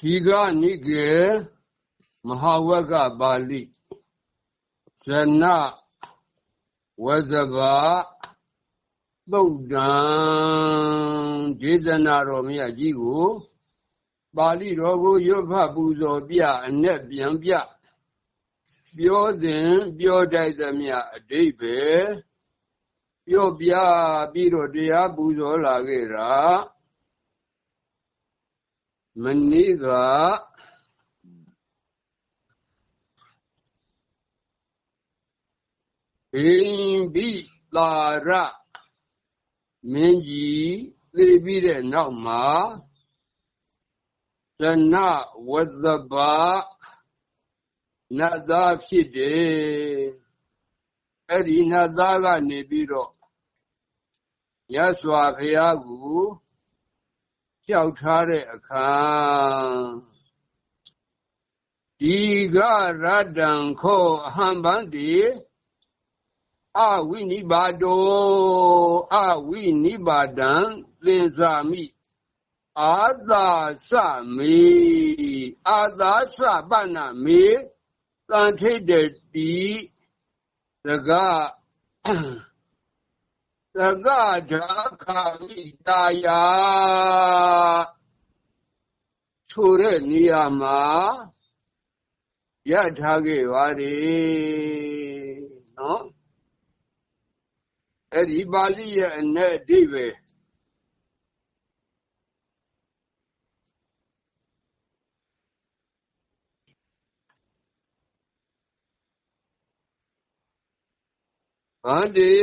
ဒီကနိကေမဟာဝကပါဠိဇနဝဇဘာသုတ်တံဒေသနာတော်မြတ်ကြီးကိုပါဠိတော်ကိုရွတ်ဖတ်ပူဇော်ပြအ내ပြန်ပြပြောစဉ်ပြောတိုက်သမျှအတိတ်ပဲပြောပြပြီးတော့တရားပူဇော်လာခဲ့တာ မနေ့ကအင်းဘိတာရမင်းကြီးသိပြီးတဲ့နောက်မှာဇနဝဇဘာနတ်သားဖြစ်တယ်အဲ့ဒီနတ်သားကနေပြီးတော့ရသော်ဖရာကို ကြောက်ထားတဲ့အခါဒီကရတံခောအဟံဗန္တိအဝိနိဘာတောအဝိနိဘာဒံသင်္ဇာမိအာသာစမေအာသာစပဏမေတန်ထိတ်တဲ့တီသက သကဓာခာမိတာယာဆိုတဲ့နေရာမှာရထားခဲ့ပါတယ်နော်အဲ့ဒီပါဠိရဲ့အ내အဓိပ္ပာယ် ဗန္တိ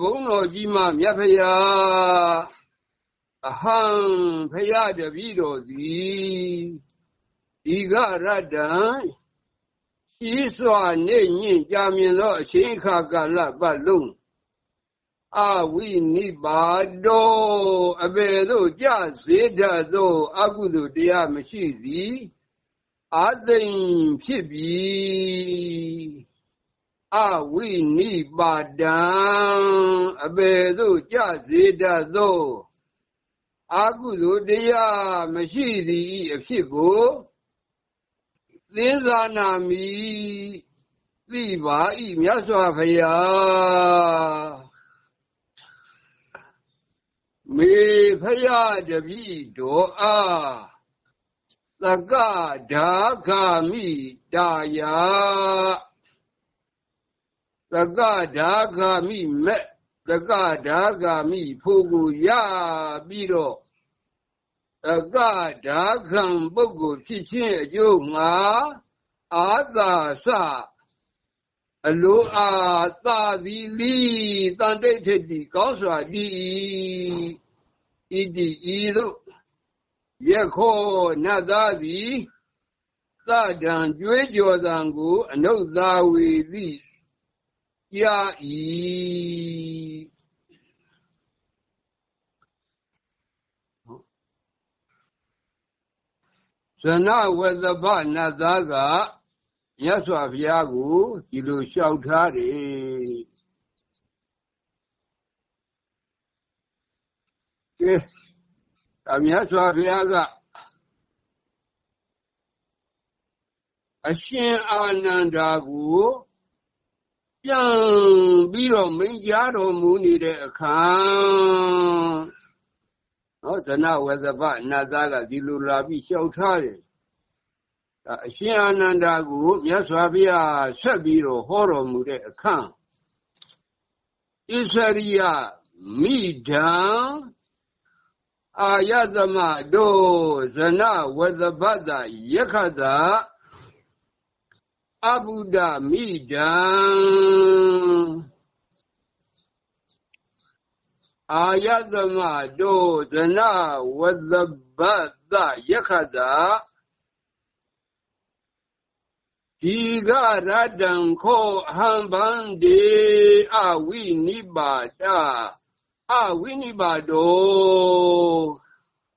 ဘုန်းတော်ကြီးမှမြတ်ဖရာအဟံဖရာတပည့်တော်သည်ဒီကရတ္တံရှိစွာနေညင်ကြာမြင်သောအချိန်အခါကာလပတ်လုံးအဝိနိပါတောအဘယ်သို့ကြစေတတ်သောအကုသိုလ်တရားမရှိသည်အသိဉဖြစ်ပြီ အဝိနိပါဒံအဘယ်သို့ကြစေတတ်သောအာကုသိုလ်တရားမရှိသည်အဖြစ်ကိုသင်္ဇာနာမိသိပါဤမြတ်စွာဘုရားမေဖယားတပိတော်အားသကဓာခမိတာယာ သကဓာဂာမိမဲ့သကဓာဂာမိဖို့ကိုရပြီးတော့သကဓာခံပုဂ္ဂိုလ်ဖြစ်ခြင်းအကျိုးငါအာသာစအလိုအားသာသည်လီတန်တိတ်ထတိကောင်းစွာဒီဤတိဤသို့ယခောနတ်သားသည်သဒံကြွေးကြော်သံကို အနုသာဝေသည် ရ၏ဇနဝသဗနတ်သားကမြတ်စွာဘုရားကိုဒီလိုလျှောက်ထားတယ်ကဲအမြတ်စွာဘုရားကအရှင်အာနန္ဒာကို ပြန်ပြီးတော့မိန့်ကြားတော်မူနေတဲ့အခါနော်ဇနဝဇပနတ်သားကဒီလိုလာပြီးလျှောက်ထားတယ်အရှင်အာနန္ဒာကိုမြတ်စွာဘုရားဆက်ပြီးတော့ဟောတော်မူတဲ့အခါဣသရိယမိဒံအာယသမတို့ဇနဝဇပတယခတာ အဘုဒ္ဓမိဒံအာယသမတောဇနဝသဘတယခတာဒီကရတံခောဟံဗန္တိအဝိနိပါဒအဝိနိပါတော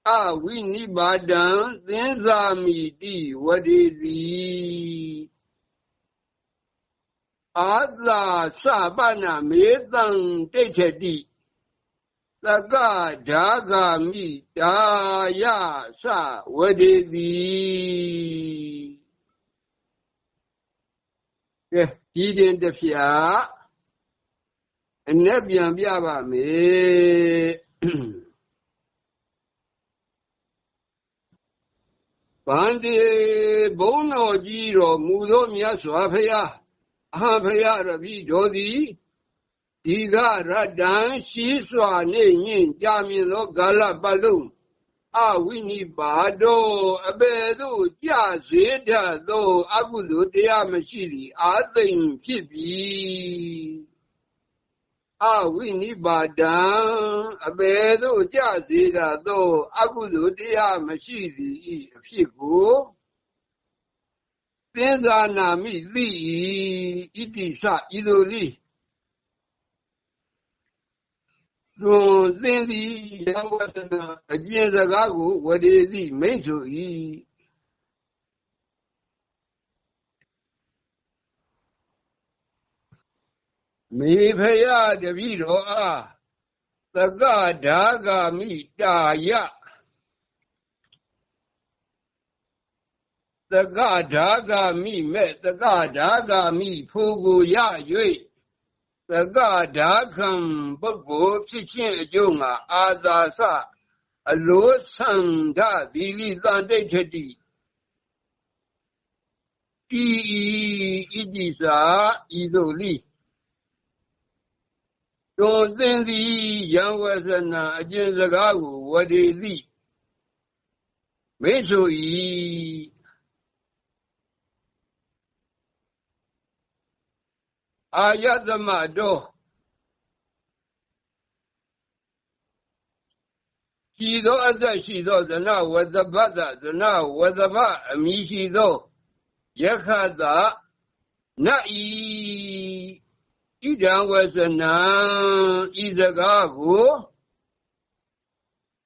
အဝိနိပါဒံသင်္ဇာမိတိဝဒေစီ အာသာစပနာမေတံတိဋ္ဌတိသကဓာဂာမိတာယသဝဒေတိကဲဒီတင်တဖြာအ내ပြန်ပြပါမယ်ဗန္တိဘုံတော်ကြီးတော်မူသောမြတ်စွာဘုရား အဟံဘုရားရပိတော်သည်ဒီကရတ္တံရှိစွာနေညင်ကြာမြင့်သောကာလပတ်လုံးအဝိနိပါတောအဘယ်သို့ကြစေတတ်သောအကုသိုလ်တရားမရှိသည်အာသိမ့်ဖြစ်ပြီအဝိနိပါဒံအဘယ်သို့ကြစေတတ်သောအကုသိုလ်တရားမရှိသည်ဤအဖြစ်ကို သင်္ဇာနာမိသိဣတိစဤသို့လိတွန်သင်သည်ယံဝတနာအကျင့်စကားကိုဝရေသည်မိတ်ဆို၏မေဖယတပိတော်အားသကဓာဂာမိတာယ သကဓာဂာမိမဲ့သကဓာဂာမိဖိုးကိုရ၍သကဓာခံပုဂ္ဂိုလ်ဖြစ်ခြင်းအကျိုးငါအာသာစအလိုဆန္ဒသီလိတန်တိဋ္ဌတိဤဤဣတိစာဤသို့လိတောသင်သည်ယံဝဆနာအကျင့်စကားကိုဝဒေလိမေဆို၏ အာယသမတောရှိသောအသက်ရှိသောဇနဝဇဘတဇနဝဇဘအမိရှိသောယခတနဤဣဒံဝဇနံဤစကားကို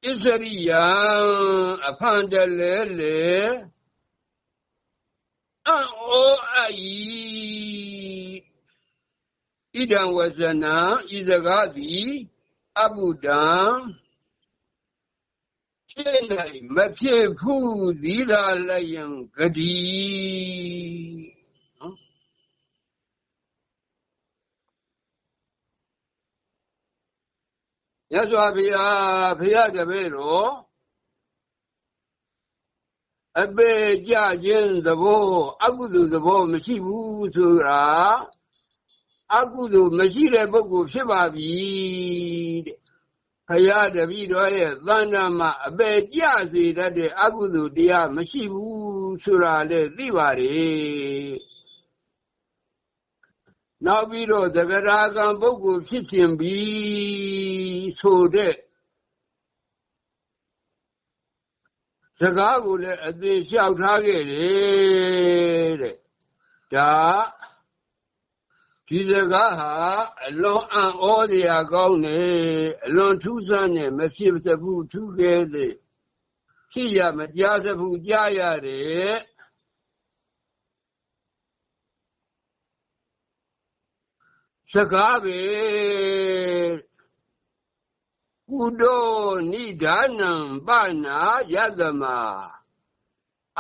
ဣစရိယံအဖန်တလဲလေအောအဤ ဣဒံဝဇနံဤစကားသည်အဘုဒ္ဓံဖြစ်နိုင်မဖြစ်ဘူးသီသာလည်းယံဂတိနော်ရသော်ဘုရားဘုရားတပည့်တော်အပေကြခြင်းသဘောအကုသိုလ်သဘောမရှိဘူးဆိုတာ အကုသိုလ်မရှိတဲ့ပုဂ္ဂိုလ်ဖြစ်ပါပြီတဲ့ဖရာတပည့်တော်ရဲ့သန္တာမှာအပေကြစေတတ်တဲ့အကုသိုလ်တရားမရှိဘူးဆိုတာလည်းသိပါတယ်နောက်ပြီးတော့သကရာကံပုဂ္ဂိုလ်ဖြစ်ခြင်းပြီဆိုတဲ့စကားကိုလည်းအသေးလျှောက်ထားခဲ့တယ်တဲ့ဒါ ဒီစကားဟာအလွန်အံ့ဩစရာကောင်းနေအလွန်ထူးဆန်းနေမဖြစ်စဘူးထူးခဲ့သေးဖြစ်ရမကြားစဘူးကြားရတယ်စကားပဲကုဒောနိဒါနံပနာယသမ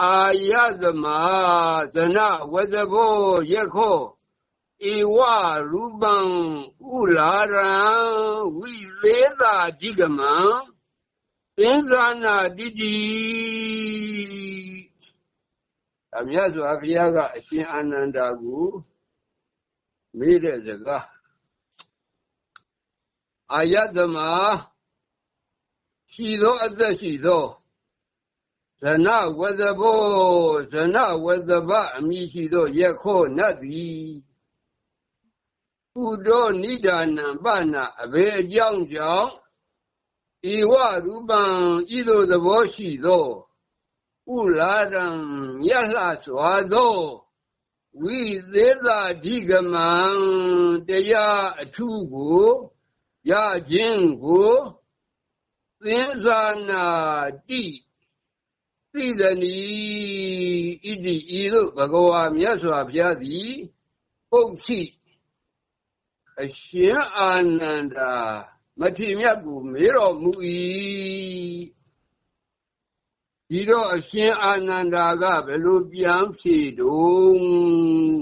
အာယသမသနဝဇဘောယခော ဧဝရူပံဥလာရံဝိသေးသာဓိကမံသင်္ဇာနာတိတိအမြတ်စွာဘုရားကအရှင်အာနန္ဒာကိုမေးတဲ့စကားအာယတမရှိသောအသက်ရှိသောဇနဝဇဘောဇနဝဇဘအမိရှိသောယခောနတ်သည် ဥဒောနိဒာနံပနာအဘေအကြောင်းကြောင့်ဤဝရူပံဤသို့သဘောရှိသောဥလာရံမြတ်လှစွာသောဝိသေးသာဓိကမံတရားအထူးကိုရခြင်းကိုသင်္ဇာနာတိသိသနီဣတိဤသို့ဘဂဝါမြတ်စွာဘုရားသည်ပုတ်ရှိ အရှင်အာနန္ဒာမထေမြတ်ကိုမေးတော်မူ၏ဒီတော့အရှင်အာနန္ဒာကဘယ်လိုပြန်ဖြေတုံး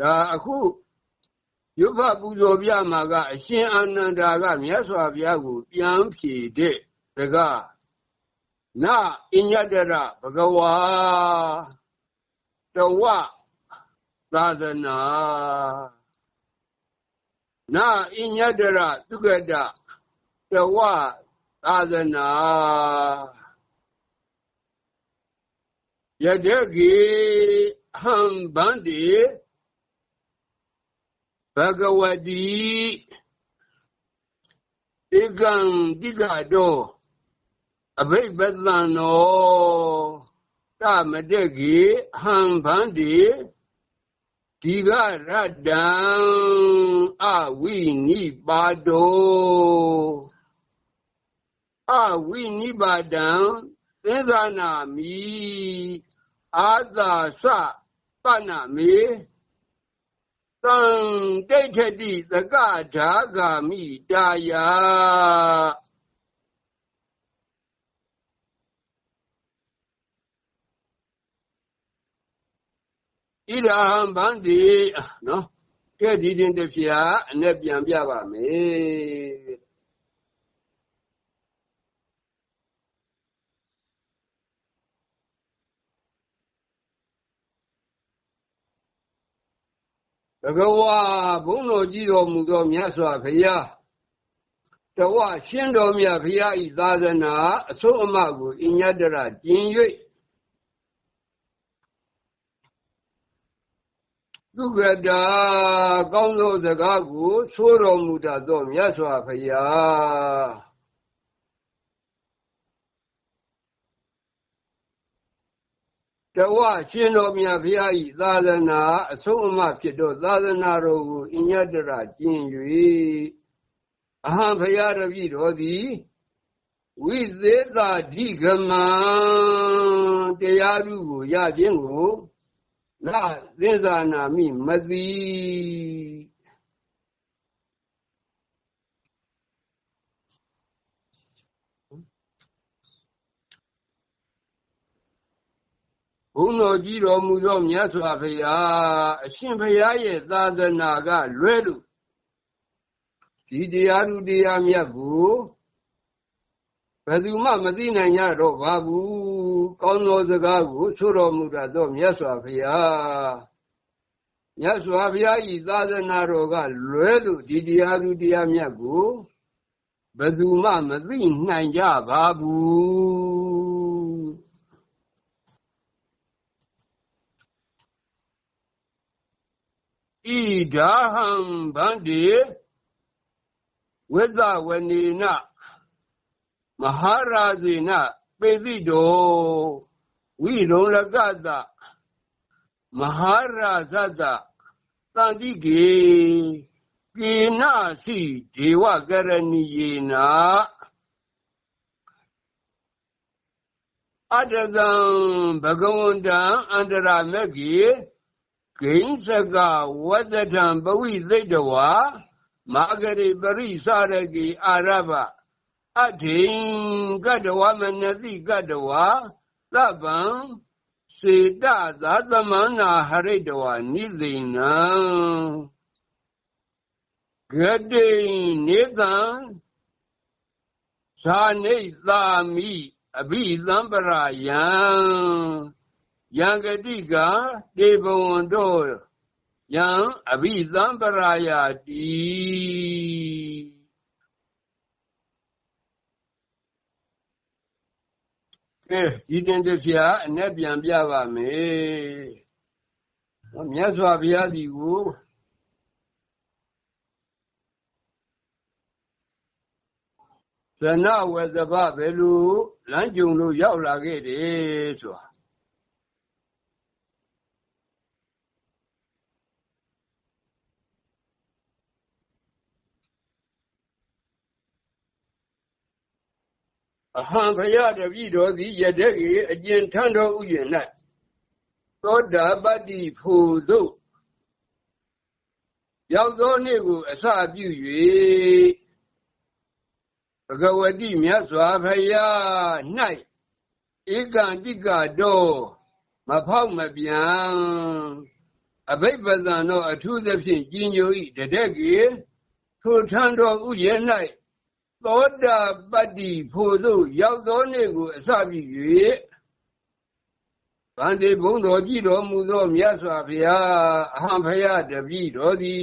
ဒါအခုယုဖပူဇော်ပြမှာကအရှင်အာနန္ဒာကမြတ်စွာဘုရားကိုပြန်ဖြေတဲ့တကားနာအညတရဘဂဝါ တဝသာသနာနာအညတရသုကတတဝသာသနာယတကေဟံဗန္တိဘဂဝတိဧကံ တိကတောအဘိပသံနောတမတက်ကြီးဟံဗန္တိဒီကရတ္တံအဝိနိပါတောအဝိနိပါဒံသေသနာမိအာသာစပနာမေသံဒိဋ္ဌတိသကဓာဂာမိတာယာ ဣဒဟံဗန္တိနော်ကဲဒီတင်တဖျာအနဲ့ပြန်ပြပါမယ်ဘဂဝါဘုန်းတော်ကြီးတော်မူသောမြတ်စွာဘုရားတဝရှင်းတော်မြတ်ဘုရားဤသာသနာအစိုးအမကိုအညတရကျင်၍ သူကတာကောင်းသောစကားကိုဆိုတော်မူတတ်သောမြတ်စွာဘုရားတဝရှင်တော်မြတ်ဘုရားဤသာသနာအဆုံးအမဖြစ်သောသာသနာတော်ကိုအညတရကျင့်၍အဟံဘုရားတပည့်တော်သည်ဝိသေသာဓိကမံတရားဓုကိုရခြင်းကို နာသစ္စာနာမိမသိဘုန်းတော်ကြီးတော်မူသောမြတ်စွာဘုရားအရှင်ဘုရားရဲ့သာသနာကလွဲလို့ဒီတရားသူတရားမြတ်ကိုဘယ်သူမှမသိနိုင်ကြတော့ပါဘူး ကောင်းသောစကားကိုဆိုတော်မူတတ်သောမြတ်စွာဘုရားမြတ်စွာဘုရားဤသာသနာတော်ကလွဲလို့ဒီတရားသူတရားမြတ်ကိုဘယ်သူမှမသိနိုင်ကြပါဘူးဣဒါဟံဗန္တိဝိသဝနေနမဟာရာဇေန ပေသိတောဝိရုံလကတမဟာရာဇတတန္တိကေကေနစီဒေဝကရဏီယေနာအတတံဘဂဝန္တံအန္တရာမက်ကြီးဂိဉ္စကဝတ္တံပဝိသိတဝါမာဂရိပရိစရကေအာရဘ အထေကတဝမနတိကတဝသဗ္ဗံစေတသာသမန္နာဟရိတဝနိသိဏံဂတိနေသံဇာနိသာမိအဘိသံပရာယံယံဂတိကတေဘဝံတို့ယံအဘိသံပရာယတိ ကဲဇီတင်တဖျာအ내ပြန်ပြပါမယ်မြတ်စွာဘုရားစီကိုဇနဝဇဘဘယ်လိုလမ်းကြုံလို့ရောက်လာခဲ့တယ်ဆိုတာ အဟံဘယတပိတော်သည်ယတဲ့၏အကျဉ်ထံတော်ဥယျာဉ်၌သောတာပတ္တိဖူသို့ရောက်သောနေ့ကိုအစပြု၍ဘဂဝတိမြတ်စွာဘုရား၌ဧကံတိကတော့မဖောက်မပြန်အဘိပဇံသောအထူးသဖြင့်ကြီးညို၏တတဲ့ကြီးထိုထံတော်ဥယျ၌ သောတာပတ္တိဖို့သို့ရောက်သောနေ့ကိုအစပြု၍ဗန္တိဘုံတော်ကြည်တော်မူသောမြတ်စွာဘုရားအဟံဖယားတပည့်တော်သည်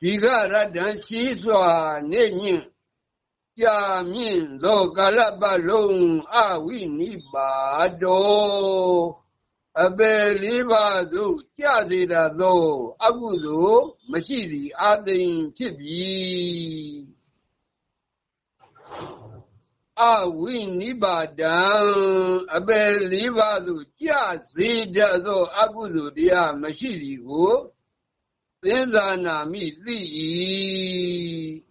ဒီကရတ္တရှိစွာနေညင်ကြာမြင့်သောကာလပတ်လုံးအဝိနိပါတောအပေလေးပါးသို့ကြစေတတ်သော အကုသိုလ်မရှိသည်အာသိင်ဖြစ်ပြီ အဝိနိပါဒံအပေလေးပါးသို့ကြစေတတ်သောအကုသိုလ်တရားမရှိသည်ကိုသင်္ဇာနာမိသိ၏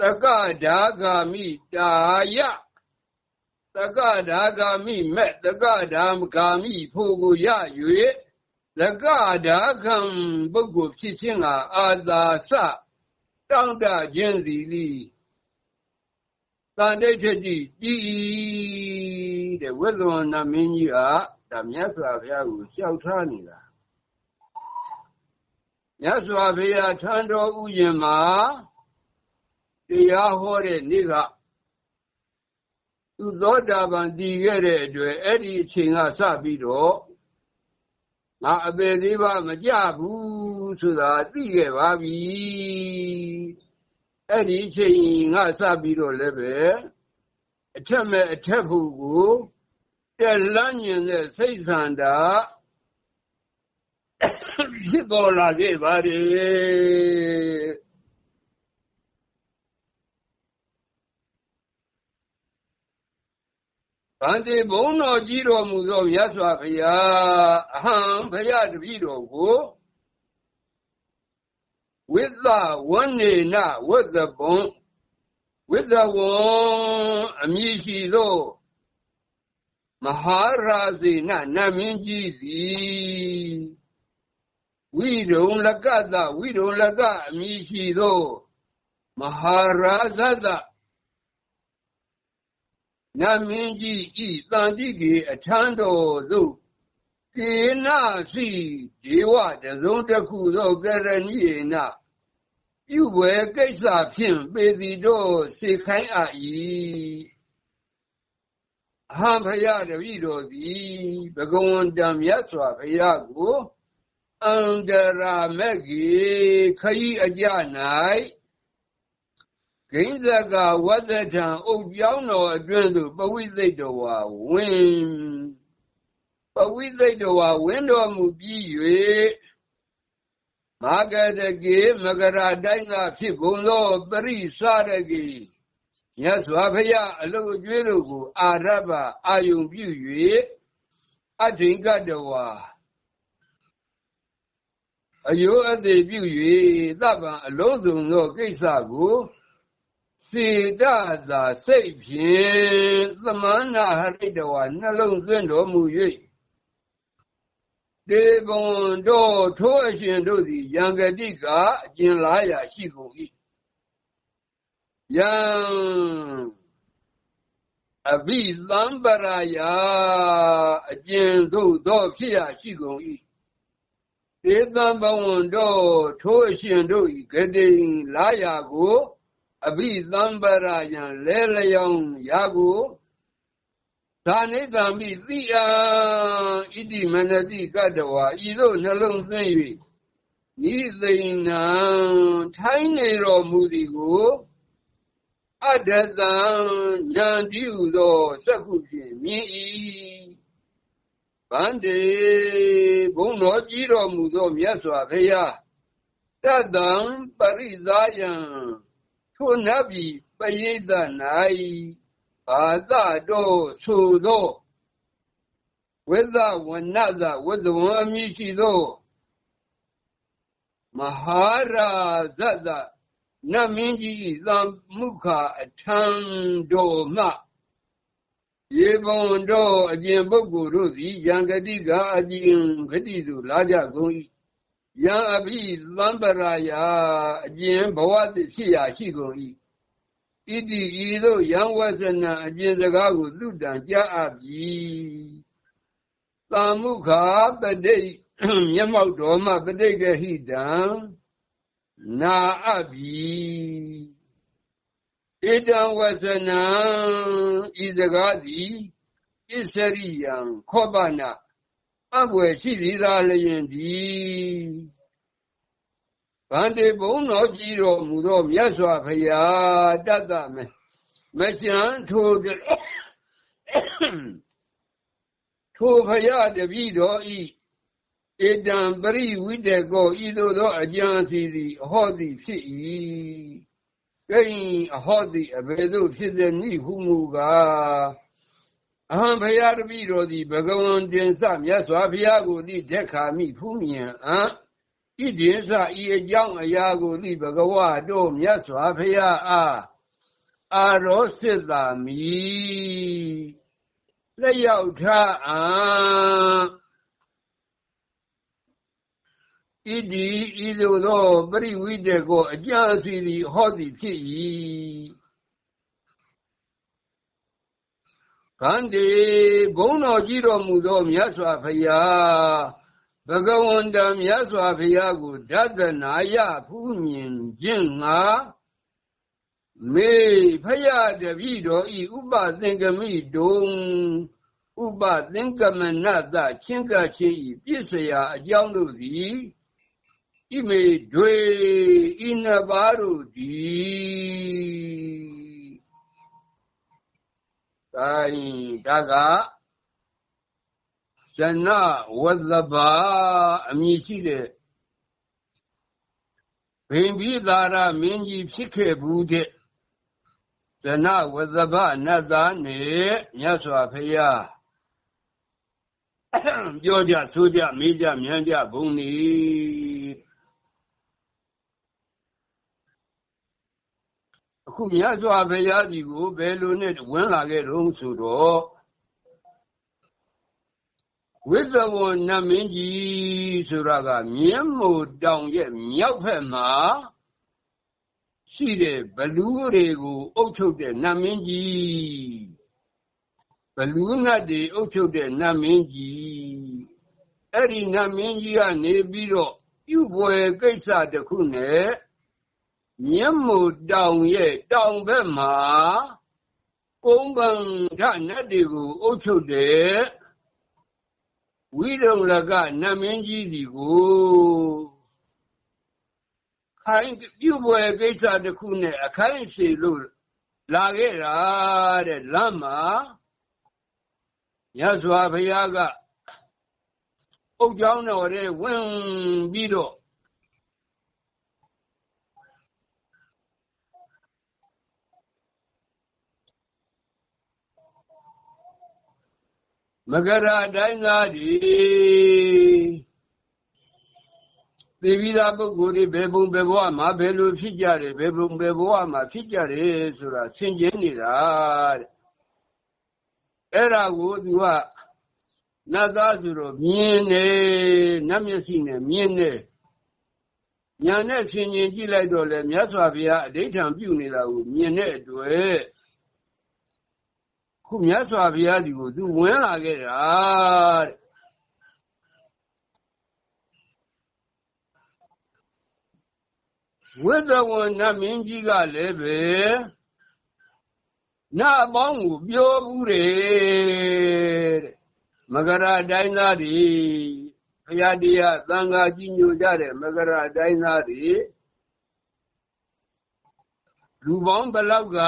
တက္ကဒါဂာမိတာယတက္ကဒါဂာမိမဲ့တက္ကဒါဂာမိဖို့ကိုရ၍တက္ကဒါခံပုဂ္ဂိုလ်ဖြစ်ခြင်းကအာသာစတောင့်တခြင်းစီလီ တန်တိဋ္ဌတိတီတဲ့ဝိသုဝနာမင်းကြီးကဒါမြတ်စွာဘုရားကိုကြောက်ထားနေတာမြတ်စွာဘုရားထံတော်ဥယျာဉ်မှာတရားဟောတဲ့နေ့ကသူသောတာပန်တည်ခဲ့တဲ့အတွက်အဲ့ဒီအချိန်ကစပြီးတော့ငါအပေသေးပါမကြဘူးဆိုတာသိခဲ့ပါပြီ အဲ့ဒီအချိန်ငါစပြီးတော့လည်းပဲအထက်မဲ့အထက်ဖို့ကိုတက်လန်းညင်တဲ့စိတ်ဆန္ဒဖြစ်ပေါ်လာခဲ့ပါတယ်ဗန္တိဘုံတော်ကြီးတော်မူသောမြတ်စွာဘုရားအဟံဘုရားတပည့်တော်ကို ဝိသဝနေနဝိသဘုံဝိသဝံအမည်ရှိသောမဟာရာဇေနနမင်းကြီးသည်ဝိရုံလကသဝိရုံလကအမည်ရှိသောမဟာရာဇသနမင်းကြီးဤတန်တိကေအထံတော်သို့ ကေနစီဒေဝတစုံတစ်ခုသောကရဏီနပြုဝဲကိစ္စဖြင့်ပေတိတော်စေခိုင်းအပ်၏အဟံဖရာတပည့်တော်သည်ဘဂဝန္တမြတ်စွာဘုရားကိုအန္တရာမက်ကြီးခရီးအကြ၌ဂိဇကဝတ္တထံအုတ်ကြောင်းတော်အတွင်းသို့ပဝိသိတဝါဝင် ပဝိသိတဝါဝင်တော်မူပြီး၍မာဂတကေမကရာတိုင်းကဖြစ်ကုန်သောပရိသရကေမြတ်စွာဘုရားအလုတ်ကျွေးတို့ကို အာရဘအာယုံပြု၍အထင်ကတဝါအယုအသေးပြု၍သဗ္ဗံအလုံးစုံသောကိစ္စကိုစေတသာစိတ်ဖြင့်သမန္နာဟရိတဝါနှလုံးသွင်းတော်မူ၍ ဒေဘွန်တို့ထိုးအရှင်တို့သည်ယံဂတိကအကျင်လာရာရှိကုန်၏ယံအဘိသံပရာယအကျင်သို့သောဖြစ်ရရှိကုန်၏ဒေသံဘဝံတို့ထိုးအရှင်တို့၏ဂတိလာရာကိုအဘိသံပရယံလဲလျောင်းရာကို သာနိသံပိသိယံဣတိမနတိကတဝါဤသို့နှလုံးသွင်း၍ဤသိဏံထိုင်းနေတော်မူသည်ကိုအတ္တသံဉာဏ်တည်းဟူသောစက္ခုဖြင့်မြင်၏ဗန္တေဘုံတော်ကြီးတော်မူသောမြတ်စွာဘုရားတတံပရိသယံထိုနတ်ပြည်ပရိသ၌ ဘာသတော်ဆိုသောဝိဇဝနသဝိဇဝံအမည်ရှိသောမဟာရာဇသနတ်မင်းကြီးသံမုခအထံတော်မှရေဘုံတော်အကျင်ပုဂ္ဂိုလ်တို့သည်ယံဂတိကအကျင်ဂတိသို့လာကြကုန်၏ယံအဘိသံပရာယအကျင်ဘဝတိဖြစ်ရာရှိကုန်၏ ဣတိဤသို့ယံဝဆနံအကျင်စကားကိုသူတံကြားအပ်ပြီသာမုခာပတိမျက်မှောက်တော်မှပဋိကဟိတံနာအပ်ပြီဣတံဝဆနံဤစကားသည်ဣစရိယံခောပနာအဘွယ်ရှိသည်သာလျင်ဒီ ဗန္တိဘုံတော်ကြည်တော်မူသောမြတ်စွာဘုရားတတ်တမေမချမ်းထိုထိုဘုရားတပည့်တော်ဤဧတံပရိဝိတေကောဤသို့သောအကြံစီသည်အဟောသည်ဖြစ်၏ကိအဟောသည်အဘယ်သို့ဖြစ်သည်နိဟုမူကားအဟံဘုရားတပည့်တော်သည်ဘဂဝန္တင်စမြတ်စွာဘုရားကိုတိတက်ခါမိဖူးမြင်အံ့ ဣတိစဤအကြောင်းအရာကိုတိဘဂဝါတို့မြတ်စွာဘုရားအားအာရောစစ်တာမီလက်ရောက်ထားအံဣတိဤသို့သောပရိဝိတေကိုအကြအစီသည်ဟောသည်ဖြစ်၏ခန္ဒီဘုံတော်ကြီးတော်မူသောမြတ်စွာဘုရား ဘဂဝန္တမြတ်စွာဘုရားကိုဒသနာယဖူးမြင်ခြင်းငါမေဖယားတပည့်တော်ဤဥပသင်္ကမိတုံဥပသင်္ကမနတချင်းကချင်းဤပြစ္ဆရာအကြောင်းတို့သည်ဣမေတွေဤနှစ်ပါးတို့သည်တိုင်းဒါက ဇနဝဇဘာအမည်ရှိတဲ့ဘိင်ပိသာရမင်းကြီးဖြစ်ခဲ့ဘူးတဲ့ဇနဝဇဘနတ်သားနဲ့မြတ်စွာဘုရားပြောကြဆိုကြမေးကြမြန်းကြဘုံနေအခုမြတ်စွာဘုရားကြီးကိုဘယ်လိုနဲ့ဝင်လာခဲ့တုံးဆိုတော့ ဝိဇဝနမင်းကြီးဆိုတာကမြင်းမို့တောင်ရဲ့မြောက်ဖက်မှာရှိတဲ့ဘလူးတွေကိုအုပ်ချုပ်တဲ့နတ်မင်းကြီးဘလူးငတ်တွေအုပ်ချုပ်တဲ့နတ်မင်းကြီးအဲ့ဒီနတ်မင်းကြီးကနေပြီးတော့ပြုပွဲကိစ္စတစ်ခုနဲ့မြတ်မို့တောင်ရဲ့တောင်ဘက်မှာကုန်းပန်ဓာတ်နတ်တွေကိုအုပ်ချုပ်တဲ့ ဝိရုံလကနတ်မင်းကြီးစီကိုခိုင်းပြုပွဲကိစ္စတစ်ခုနဲ့အခိုင်းစီလို့လာခဲ့တာတဲ့လမ်းမှာရသော်ဘုရားကအုတ်ကြောင်းတော်ရဲ့ဝင်ပြီးတော့ မကရာတိုင်းသားဒီသိပြီးသားပုဂ္ဂိုလ်တွေဘယ်ပုံဘယ်ဘဝမှာဘယ်လိုဖြစ်ကြတယ်ဘယ်ပုံဘယ်ဘဝမှာဖြစ်ကြတယ်ဆိုတာဆင်ခြင်နေတာတဲ့အဲ့ဒါကိုသူကနတ်သားဆိုတော့မြင်နေနတ်မျက်စိနဲ့မြင်နေညာနဲ့ဆင်ခြင်ကြည့်လိုက်တော့လေမြတ်စွာဘုရားအဋိဌံပြုနေတာကိုမြင်တဲ့အတွက် ခုမြတ်စွာဘုရားဒီကိုသူဝင်လာခဲ့တာတဲ့ဝိသဝနမင်းကြီးကလည်းပဲနတ်အပေါင်းကိုပြောဘူးတဲ့မကရာတိုင်းသားတွေဘုရားတရားသံဃာကြီးညိုကြတဲ့မကရာတိုင်းသားတွေလူပေါင်းဘလောက်က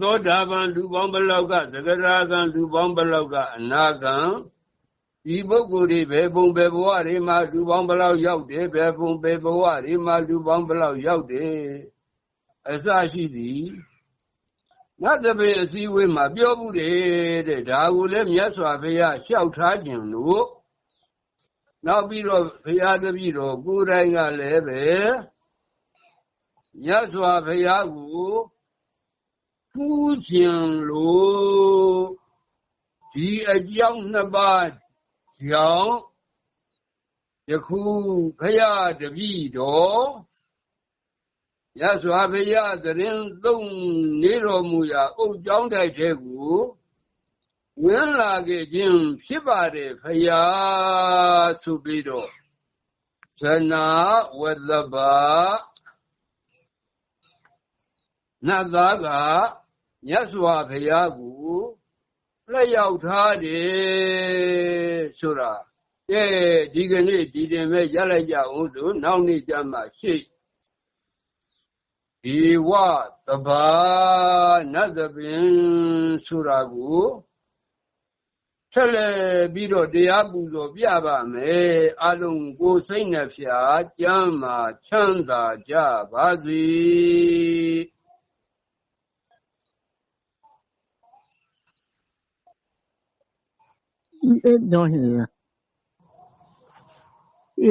သောတာပန်လူပေါင်းဘလောက်ကသဂရာကံလူပေါင်းဘလောက်ကအနာကံဒီပုဂ္ဂိုလ်တွေဘယ်ပုံဘယ်ဘဝတွေမှာလူပေါင်းဘလောက်ရောက်တယ်ဘယ်ပုံဘယ်ဘဝတွေမှာလူပေါင်းဘလောက်ရောက်တယ်အစရှိသည်ငါတပည့်အစည်းအဝေးမှာပြောမှုတယ်တဲ့ဒါကိုလည်းမြတ်စွာဘုရားလျှောက်ထားခြင်းလို့နောက်ပြီးတော့ဘုရားတပည့်တော်ကိုယ်တိုင်ကလည်းပဲမြတ်စွာဘုရားကို ဖူးခြင်းလို့ဒီအကြောင်းနှစ်ပါးကြောင့်ယခုဖရာတပည့်တော်ရသော်ဖရာသတင်းသုံးနေတော်မူရာအုတ်ကြောင်းတိုက်တဲ့ကိုဝင်လာခဲ့ခြင်းဖြစ်ပါတယ်ဖရာဆိုပြီးတော့ဇနာဝသဘာနတ်သားက မြတ်စွာဘုရားကိုလက်ရောက်ထားတယ်ဆိုတာကဲဒီကနေ့ဒီတင်မဲ့ရလိုက်ကြအောင်ဆိုနောက်နေ့ကျမှရှိဒီဝသဘာနတ်သပင်ဆိုတာကိုဆက်လက်ပြီးတော့တရားပူဇော်ပြပါမယ်အလုံးကိုစိတ်နှဖျားကျမ်းမာချမ်းသာကြပါစေ အဲ့တော့ဟင်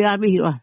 ရပြီတော့